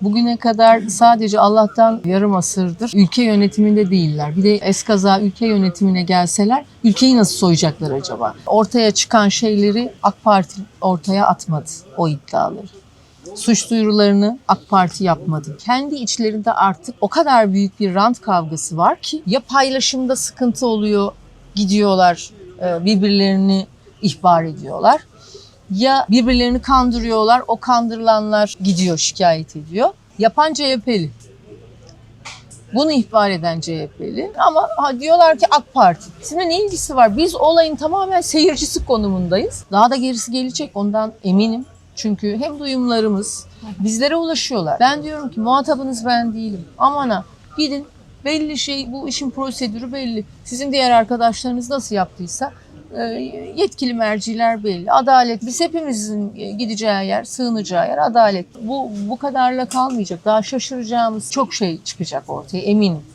Bugüne kadar sadece Allah'tan yarım asırdır ülke yönetiminde değiller. Bir de eskaza ülke yönetimine gelseler ülkeyi nasıl soyacaklar acaba? Ortaya çıkan şeyleri AK Parti ortaya atmadı o iddiaları. Suç duyurularını AK Parti yapmadı. Kendi içlerinde artık o kadar büyük bir rant kavgası var ki ya paylaşımda sıkıntı oluyor, gidiyorlar e, birbirlerini ihbar ediyorlar. Ya birbirlerini kandırıyorlar, o kandırılanlar gidiyor şikayet ediyor. Yapan CHP'li. Bunu ihbar eden CHP'li. Ama ha, diyorlar ki AK Parti. Sizinle ne ilgisi var? Biz olayın tamamen seyircisi konumundayız. Daha da gerisi gelecek ondan eminim. Çünkü hem duyumlarımız bizlere ulaşıyorlar. Ben diyorum ki muhatabınız ben değilim. Aman ha gidin belli şey bu işin prosedürü belli. Sizin diğer arkadaşlarınız nasıl yaptıysa yetkili merciler belli. Adalet biz hepimizin gideceği yer, sığınacağı yer adalet. Bu bu kadarla kalmayacak. Daha şaşıracağımız çok şey çıkacak ortaya eminim.